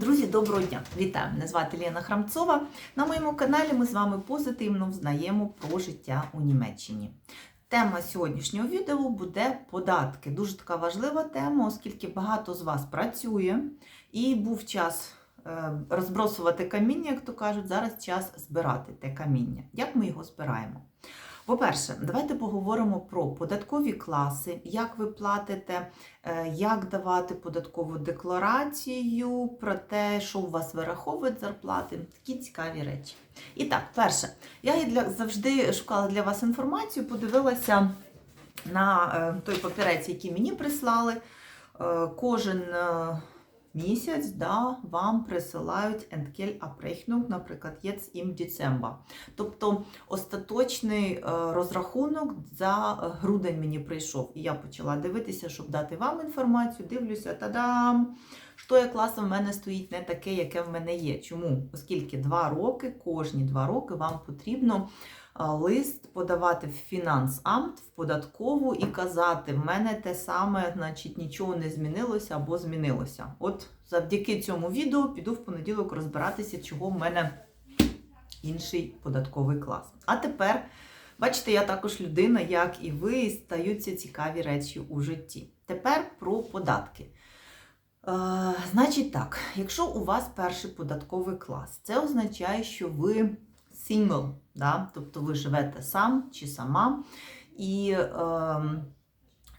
Друзі, доброго дня! Вітаю! Мене звати Лена Храмцова. На моєму каналі ми з вами позитивно взнаємо про життя у Німеччині. Тема сьогоднішнього відео буде податки. Дуже така важлива тема, оскільки багато з вас працює і був час е, розбросувати каміння, як то кажуть, зараз час збирати те каміння. Як ми його збираємо? По-перше, давайте поговоримо про податкові класи, як ви платите, е, як давати податкову декларацію, про те, що у вас вираховують зарплати. Такі цікаві речі. І так, перше, я для, завжди шукала для вас інформацію, подивилася на е, той папірець, який мені прислали. Е, Кожен місяць да, вам присилають Entgelt Abrechnung, наприклад, jetzt im Dezember. Тобто остаточний е, розрахунок за грудень мені прийшов. І я почала дивитися, щоб дати вам інформацію. Дивлюся, та-дам! Що я класом в мене стоїть не таке, яке в мене є. Чому? Оскільки два роки, кожні два роки вам потрібно лист подавати в фінансамт, в податкову і казати, в мене те саме, значить, нічого не змінилося або змінилося. От завдяки цьому відео піду в понеділок розбиратися, чого в мене інший податковий клас. А тепер, бачите, я також людина, як і ви, стаються цікаві речі у житті. Тепер про податки. Е, значить так, якщо у вас перший податковий клас, це означає, що ви сингл, да? тобто ви живете сам чи сама, і е,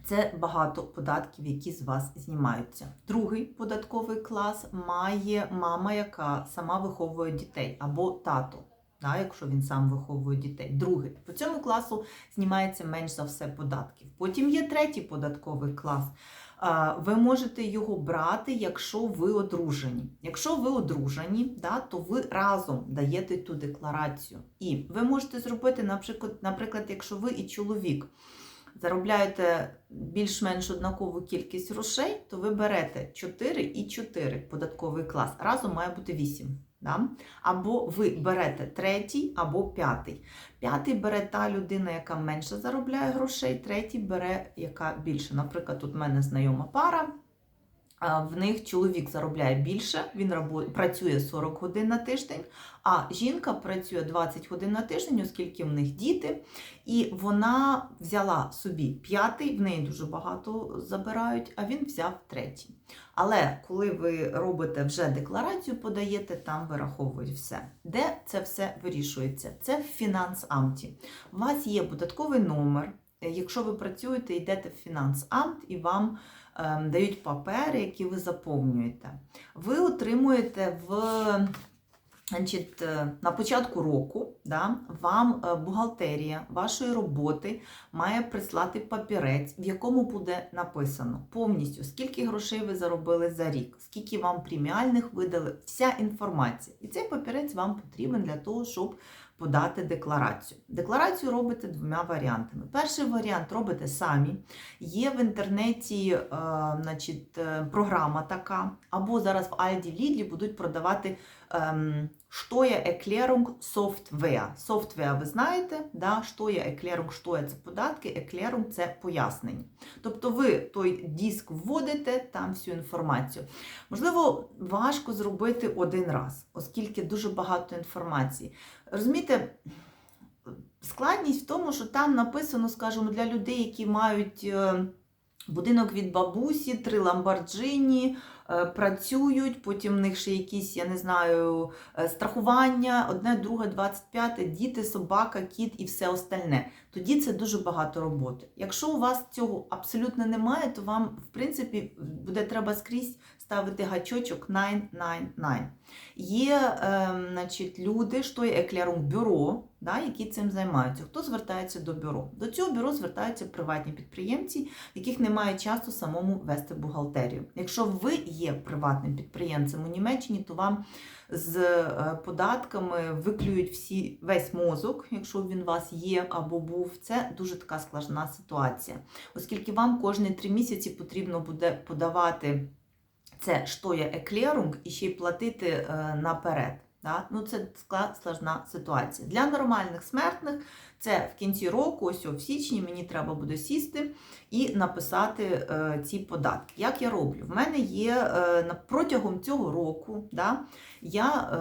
це багато податків, які з вас знімаються. Другий податковий клас має мама, яка сама виховує дітей, або тато, да, якщо він сам виховує дітей. Другий. По цьому класу знімається менш за все податків. Потім є третій податковий клас. Ви можете його брати, якщо ви одружені. Якщо ви одружені, да, то ви разом даєте ту декларацію. І ви можете зробити, наприклад, наприклад, якщо ви і чоловік заробляєте більш-менш однакову кількість грошей, то ви берете 4 і 4 податковий клас. Разом має бути 8. Да? Або ви берете третій або п'ятий. П'ятий бере та людина, яка менше заробляє грошей, третій бере яка більше. Наприклад, тут в мене знайома пара. В них чоловік заробляє більше, він працює 40 годин на тиждень, а жінка працює 20 годин на тиждень, оскільки в них діти. І вона взяла собі п'ятий, в неї дуже багато забирають, а він взяв третій. Але коли ви робите вже декларацію, подаєте, там вираховують все. Де це все вирішується? Це в фінансамті. У вас є податковий номер. Якщо ви працюєте, йдете в фінансамт і вам дають папери, які ви заповнюєте. Ви отримуєте в Значить, е, на початку року да, вам е, бухгалтерія вашої роботи має прислати папірець, в якому буде написано повністю, скільки грошей ви заробили за рік, скільки вам преміальних видали, вся інформація. І цей папірець вам потрібен для того, щоб подати декларацію. Декларацію робите двома варіантами. Перший варіант робите самі. Є в інтернеті е, значить, е, програма така, або зараз в Альді Лідлі будуть продавати ем, Steuer Erklärung Software. Software ви знаєте, да? Steuer Erklärung, Steuer – це податки, Erklärung – це пояснення. Тобто ви той диск вводите, там всю інформацію. Можливо, важко зробити один раз, оскільки дуже багато інформації. Розумієте, складність в тому, що там написано, скажімо, для людей, які мають е, будинок від бабусі, три ламборджині, працюють, потім в них ще якісь, я не знаю, е, страхування, одне, друге, 25, діти, собака, кіт і все остальне. Тоді це дуже багато роботи. Якщо у вас цього абсолютно немає, то вам, в принципі, буде треба скрізь ставити гачочок 999. Є е, значить, люди, що є еклярунг бюро, да, які цим займаються. Хто звертається до бюро? До цього бюро звертаються приватні підприємці, яких немає часу самому вести бухгалтерію. Якщо ви є приватним підприємцем у Німеччині, то вам з е, податками виклюють всі, весь мозок, якщо він у вас є або був. Це дуже така складна ситуація, оскільки вам кожні три місяці потрібно буде подавати це що є еклерунг і ще й платити е, наперед. Да? Ну, це складна ситуація. Для нормальних смертних це в кінці року, ось в січні, мені треба буде сісти і написати е, ці податки. Як я роблю? В мене є е, протягом цього року, да, я, е,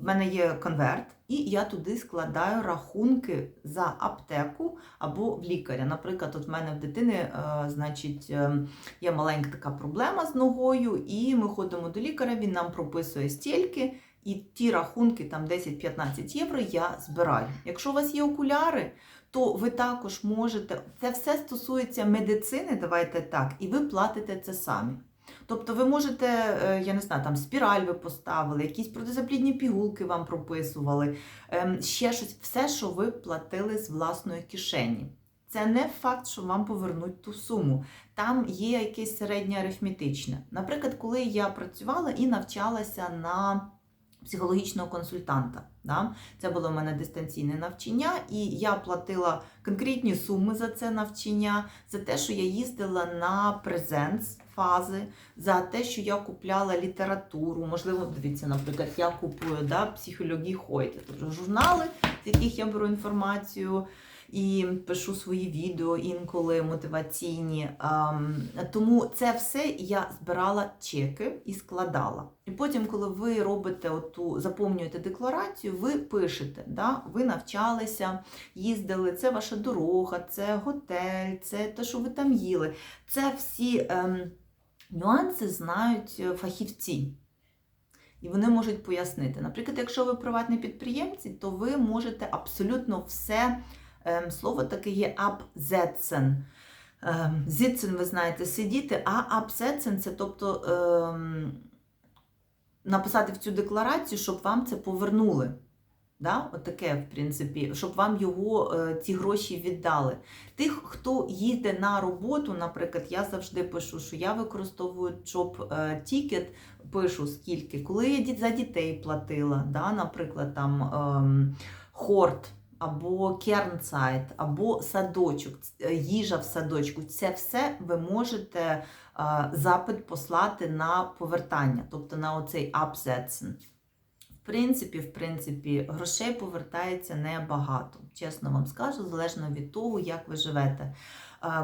в мене є конверт, і я туди складаю рахунки за аптеку або в лікаря. Наприклад, от в мене в дитини, е, значить, е, є маленька така проблема з ногою, і ми ходимо до лікаря, він нам прописує стільки. І ті рахунки, там 10-15 євро, я збираю. Якщо у вас є окуляри, то ви також можете. Це все стосується медицини, давайте так, і ви платите це самі. Тобто ви можете, е, я не знаю, там спіраль ви поставили, якісь протизаплідні пігулки вам прописували, ем, ще щось, все, що ви платили з власної кишені. Це не факт, що вам повернуть ту суму. Там є якесь середнє арифметичне. Наприклад, коли я працювала і навчалася на психологічного консультанта. Да? Це було в мене дистанційне навчання, і я платила конкретні суми за це навчання, за те, що я їздила на презенс фази, за те, що я купляла літературу. Можливо, дивіться, наприклад, я купую да, психології Хойте, тобто журнали, з яких я беру інформацію. І пишу свої відео інколи мотиваційні. Тому це все я збирала чеки і складала. І потім, коли ви робите оту, заповнюєте декларацію, ви пишете, да? ви навчалися, їздили, це ваша дорога, це готель, це те, що ви там їли. Це всі ем, нюанси знають фахівці. І вони можуть пояснити. Наприклад, якщо ви приватні підприємці, то ви можете абсолютно все. Ем, Слово таке є absetzen. Ем, Sitzen, ви знаєте, сидіти, а absetzen – це тобто ем, написати в цю декларацію, щоб вам це повернули. Да? От таке, в принципі, щоб вам його е, ці гроші віддали. Тих, хто їде на роботу, наприклад, я завжди пишу, що я використовую е, ticket, пишу скільки, коли я за дітей платила, да? наприклад, там хорт або кернцайт, або садочок, е, їжа в садочку. Це все ви можете е, запит послати на повертання, тобто на оцей absetzen. Принципі, в принципі, грошей повертається небагато. Чесно вам скажу, залежно від того, як ви живете.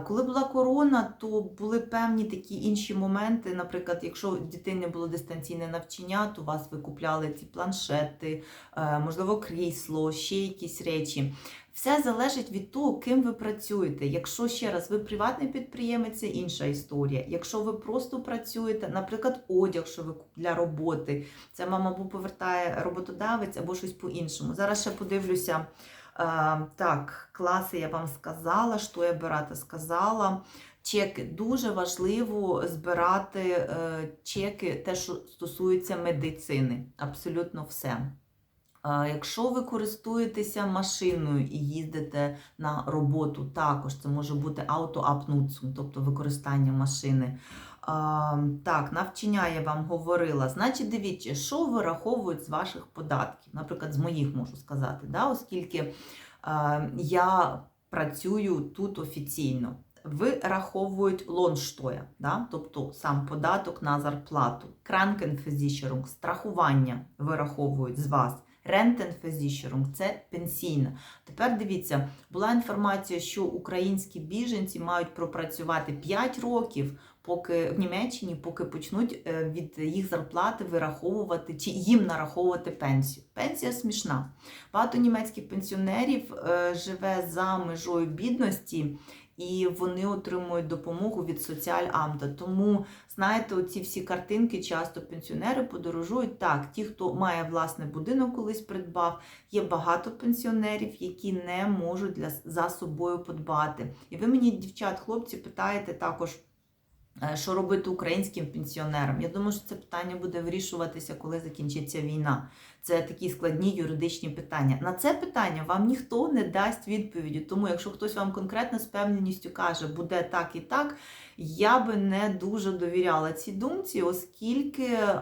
Коли була корона, то були певні такі інші моменти. Наприклад, якщо в дитини було дистанційне навчання, то вас викупляли ці планшети, е, можливо, крісло, ще якісь речі. Все залежить від того, ким ви працюєте. Якщо ще раз ви приватний підприємець, це інша історія. Якщо ви просто працюєте, наприклад, одяг, що ви для роботи, це вам або повертає роботодавець, або щось по-іншому. Зараз ще подивлюся. Е, так, класи я вам сказала, що я брати сказала. Чеки дуже важливо збирати е, чеки, те, що стосується медицини. Абсолютно все. Якщо ви користуєтеся машиною і їздите на роботу, також це може бути автоапнуцум, тобто використання машини. Так, навчання я вам говорила. Значить, дивіться, що вираховують з ваших податків. Наприклад, з моїх можу сказати, да, оскільки я працюю тут офіційно. Вираховують лонштоя, да? тобто сам податок на зарплату, Krankenversicherung, страхування вираховують з вас. Рентенфезішерунг це пенсійна. Тепер дивіться, була інформація, що українські біженці мають пропрацювати 5 років, поки в Німеччині, поки почнуть е, від їх зарплати вираховувати чи їм нараховувати пенсію. Пенсія смішна. Багато німецьких пенсіонерів е, живе за межою бідності. І вони отримують допомогу від соціальамта. Тому, знаєте, оці всі картинки часто пенсіонери подорожують. Так, ті, хто має власне будинок, колись придбав, є багато пенсіонерів, які не можуть для, за собою подбати. І ви мені, дівчат, хлопці, питаєте також. Е, Що робити українським пенсіонерам? Я думаю, що це питання буде вирішуватися, коли закінчиться війна. Це такі складні юридичні питання. На це питання вам ніхто не дасть відповіді. Тому, якщо хтось вам конкретно з певненістю каже, буде так і так, Я би не дуже довіряла цій думці, оскільки е,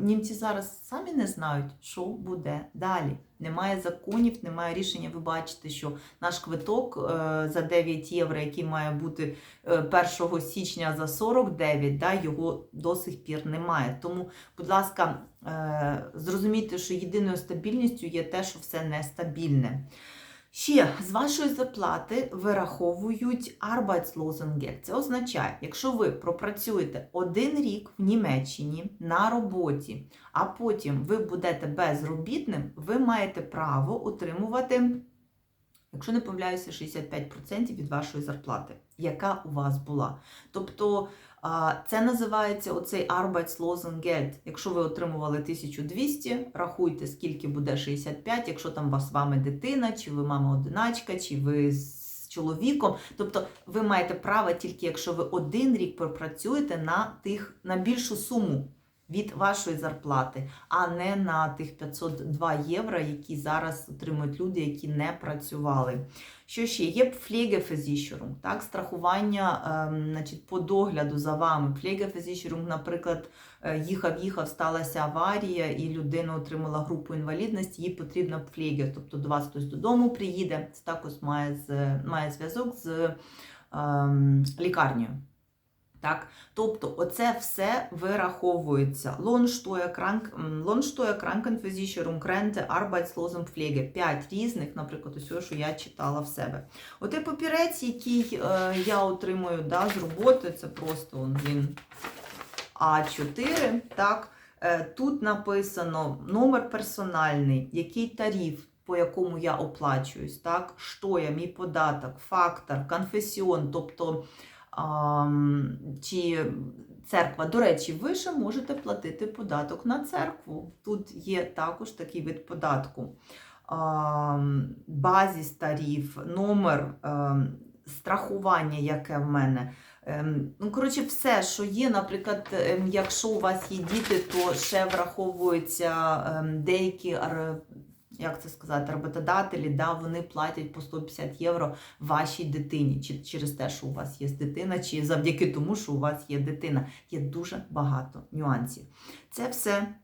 німці зараз самі не знають, що буде далі. Немає законів, немає рішення. Ви бачите, що наш квиток е, за 9 євро, який має бути е, 1 січня за 49, да, його до сих пір немає. Тому, будь ласка, е, зрозумійте, що єдиною стабільністю є те, що все нестабільне. Ще з вашої зарплати вираховують Arbeitslosengeld. Це означає, якщо ви пропрацюєте один рік в Німеччині на роботі, а потім ви будете безробітним, ви маєте право отримувати, якщо не помиляюся, 65% від вашої зарплати, яка у вас була. Тобто це називається оцей Arbeitslosengeld. Якщо ви отримували 1200, рахуйте, скільки буде 65, якщо там вас з вами дитина, чи ви мама одиначка, чи ви з чоловіком. Тобто ви маєте право тільки якщо ви один рік пропрацюєте на тих на більшу суму від вашої зарплати, а не на тих 502 євро, які зараз отримують люди, які не працювали. Що ще? Є Pflegeversicherung, так, страхування ем, значить, по догляду за вами. Pflegeversicherung, наприклад, е, їхав, їхав, сталася аварія, і людина отримала групу інвалідності, їй потрібна пфлеге, тобто до вас хтось додому приїде, це також має, має зв'язок з ем, лікарнею. Так? Тобто оце все вираховується. Lohnsteuer, Krank, м, Lohnsteuer, Krankenversicherung, Rente, П'ять різних, наприклад, усього, що я читала в себе. Отой папірець, який е, я отримую да, з роботи, це просто він А4. Так? Е, тут написано номер персональний, який тариф. По якому я оплачуюсь, так, що я, мій податок, фактор, конфесіон, тобто чи церква. До речі, ви ще можете платити податок на церкву. Тут є також такий вид податку. Базіс тариф, номер страхування, яке в мене. Ем, Ну, коротше, все, що є, наприклад, ем, якщо у вас є діти, то ще враховуються ем, деякі як це сказати, роботодателі, да, вони платять по 150 євро вашій дитині, чи через те, що у вас є дитина, чи завдяки тому, що у вас є дитина. Є дуже багато нюансів. Це все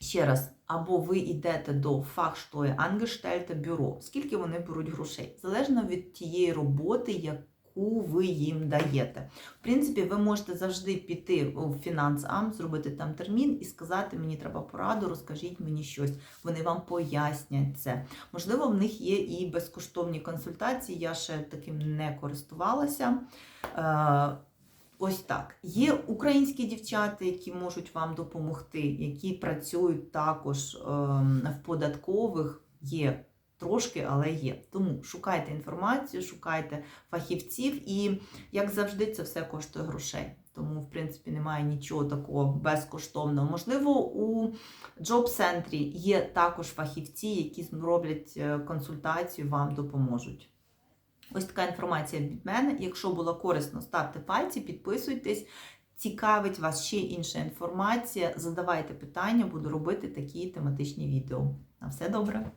ще раз. Або ви йдете до фахштої Angestellte бюро, скільки вони беруть грошей, залежно від тієї роботи, яку ви їм даєте. В принципі, ви можете завжди піти в фінансам, зробити там термін і сказати, мені треба пораду, розкажіть мені щось. Вони вам пояснять це. Можливо, в них є і безкоштовні консультації, я ще таким не користувалася. Е, Ось так. Є українські дівчата, які можуть вам допомогти, які працюють також ем, в податкових. Є трошки, але є. Тому шукайте інформацію, шукайте фахівців, і, як завжди, це все коштує грошей. Тому, в принципі, немає нічого такого безкоштовного. Можливо, у джоб-центрі є також фахівці, які роблять е, консультацію, вам допоможуть. Ось така інформація від мене. Якщо було корисно, ставте пальці, підписуйтесь. Цікавить вас ще інша інформація. Задавайте питання, буду робити такі тематичні відео. На все добре!